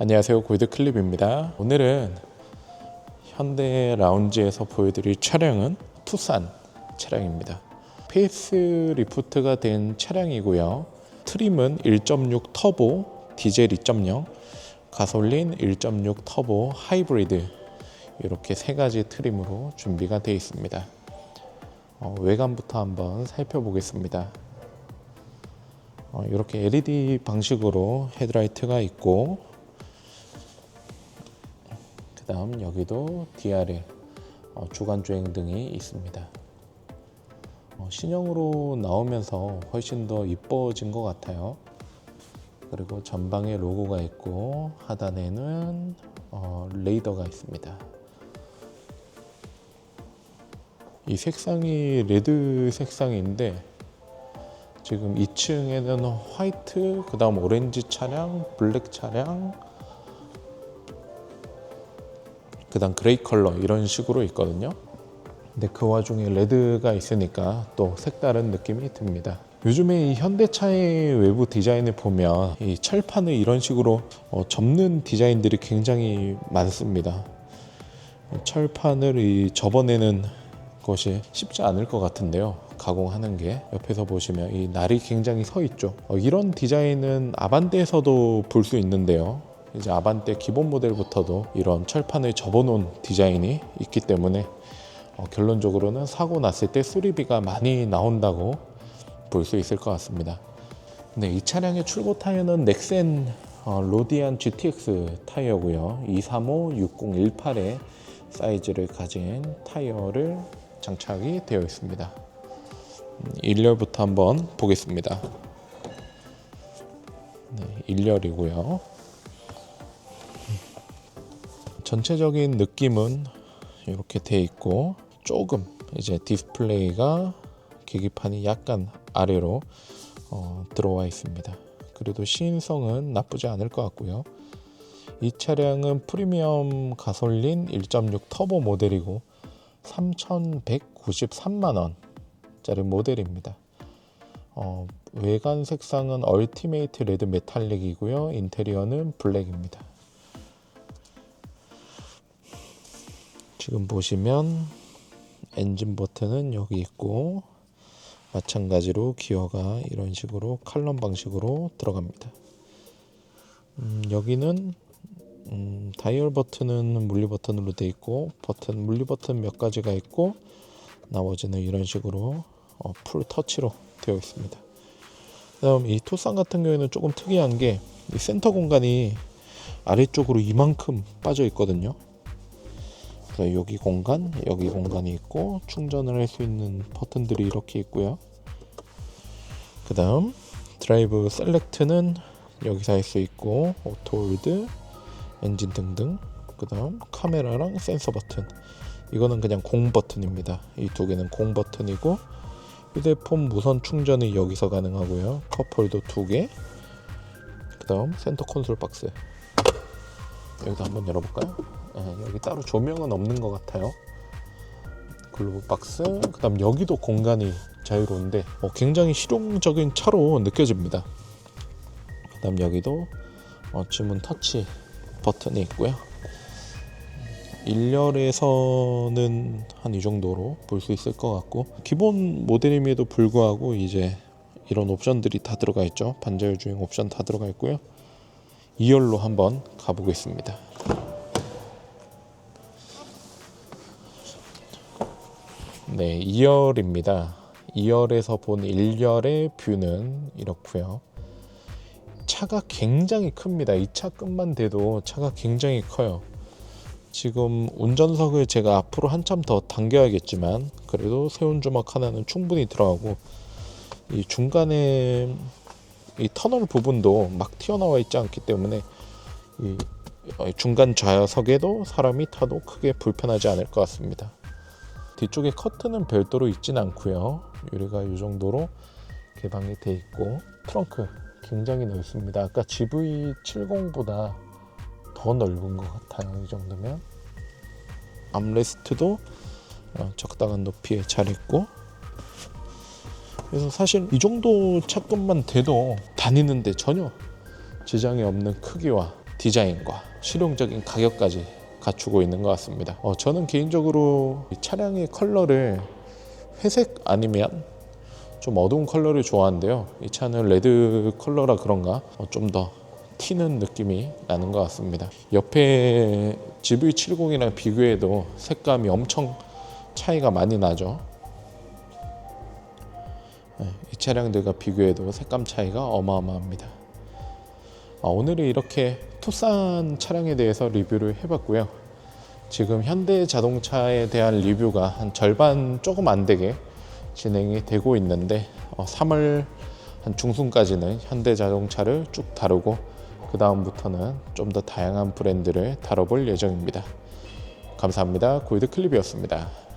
안녕하세요 골드 클립입니다. 오늘은 현대 라운지에서 보여드릴 차량은 투싼 차량입니다. 페이스 리프트가 된 차량이고요. 트림은 1.6 터보, 디젤 2.0, 가솔린 1.6 터보 하이브리드 이렇게 세 가지 트림으로 준비가 되어 있습니다. 어, 외관부터 한번 살펴보겠습니다. 어, 이렇게 LED 방식으로 헤드라이트가 있고 그 다음 여기도 DRL 어, 주간 주행 등이 있습니다. 어, 신형으로 나오면서 훨씬 더 이뻐진 것 같아요. 그리고 전방에 로고가 있고 하단에는 어, 레이더가 있습니다. 이 색상이 레드 색상인데 지금 2층에는 화이트, 그 다음 오렌지 차량, 블랙 차량, 그 다음 그레이 컬러 이런 식으로 있거든요. 근데 그 와중에 레드가 있으니까 또 색다른 느낌이 듭니다. 요즘에 이 현대차의 외부 디자인을 보면 이 철판을 이런 식으로 어, 접는 디자인들이 굉장히 많습니다. 철판을 이 접어내는 것이 쉽지 않을 것 같은데요. 가공하는 게 옆에서 보시면 이 날이 굉장히 서 있죠. 어, 이런 디자인은 아반떼에서도 볼 수 있는데요. 이제 아반떼 기본 모델부터도 이런 철판을 접어놓은 디자인이 있기 때문에 어, 결론적으로는 사고 났을 때 수리비가 많이 나온다고 볼 수 있을 것 같습니다. 네, 이 차량의 출고 타이어는 넥센 어, 로디안 GTX 타이어고요. 235 6018의 사이즈를 가진 타이어를 장착이 되어 있습니다. 음, 일렬부터 한번 보겠습니다. 네, 일렬이고요. 전체적인 느낌은 이렇게 돼 있고 조금 이제 디스플레이가 계기판이 약간 아래로 어, 들어와 있습니다. 그래도 시인성은 나쁘지 않을 것 같고요. 이 차량은 프리미엄 가솔린 1.6 터보 모델이고 3,193만 원짜리 모델입니다. 어, 외관 색상은 얼티메이트 레드 메탈릭이고요. 인테리어는 블랙입니다. 지금 보시면 엔진 버튼은 여기 있고 마찬가지로 기어가 이런 식으로 칼럼 방식으로 들어갑니다. 음, 여기는 음, 다이얼 버튼은 물리 버튼으로 되어 있고 버튼 물리 버튼 몇 가지가 있고 나머지는 이런 식으로 어, 풀 터치로 되어 있습니다. 그다음 이 투싼 같은 경우에는 조금 특이한 게이 센터 공간이 아래쪽으로 이만큼 빠져 있거든요. 그래서 여기 공간, 여기 공간이 있고 충전을 할 수 있는 버튼들이 이렇게 있고요. 그 다음 드라이브 셀렉트는 여기서 할 수 있고 오토 홀드, 엔진 등등. 그 다음 카메라랑 센서 버튼. 이거는 그냥 공 버튼입니다. 이 두 개는 공 버튼이고 휴대폰 무선 충전이 여기서 가능하고요. 컵홀더 두 개. 그다음 센터 콘솔 박스. 여기도 한번 열어볼까요? 네, 여기 따로 조명은 없는 것 같아요. 글로브 박스. 그다음 여기도 공간이 자유로운데 어, 굉장히 실용적인 차로 느껴집니다. 그다음 여기도 어, 주문 터치 버튼이 있고요. 1열에서는 한 이 정도로 볼 수 있을 것 같고 기본 모델임에도 불구하고 이제 이런 옵션들이 다 들어가 있죠. 반자율 주행 옵션 다 들어가 있고요. 2열로 한번 가보겠습니다. 네, 2열입니다. 2열에서 본 1열의 뷰는 이렇고요. 차가 굉장히 큽니다. 이 차 끝만 돼도 차가 굉장히 커요. 지금 운전석을 제가 앞으로 한참 더 당겨야겠지만 그래도 세운 주먹 하나는 충분히 들어가고 이 중간에 이 터널 부분도 막 튀어나와 있지 않기 때문에 이 중간 좌석에도 사람이 타도 크게 불편하지 않을 것 같습니다. 뒤쪽에 커튼은 별도로 있진 않고요. 유리가 이 정도로 개방이 돼 있고 트렁크 굉장히 넓습니다. 아까 GV70보다 더 넓은 것 같아요. 이 정도면 암레스트도 어, 적당한 높이에 잘 있고 그래서 사실 이 정도 차급만 돼도 다니는데 전혀 지장이 없는 크기와 디자인과 실용적인 가격까지 갖추고 있는 것 같습니다. 어, 저는 개인적으로 이 차량의 컬러를 회색 아니면 좀 어두운 컬러를 좋아하는데요. 이 차는 레드 컬러라 그런가 어, 좀더 튀는 느낌이 나는 것 같습니다. 옆에 GV70이랑 비교해도 색감이 엄청 차이가 많이 나죠. 네, 이 차량들과 비교해도 색감 차이가 어마어마합니다. 아, 오늘은 이렇게 투싼 차량에 대해서 리뷰를 해봤고요. 지금 현대 자동차에 대한 리뷰가 한 절반 조금 안 되게 진행이 되고 있는데 어, 3월 한 중순까지는 현대 자동차를 쭉 다루고 그 다음부터는 좀 더 다양한 브랜드를 다뤄볼 예정입니다. 감사합니다. 골드 클립이었습니다.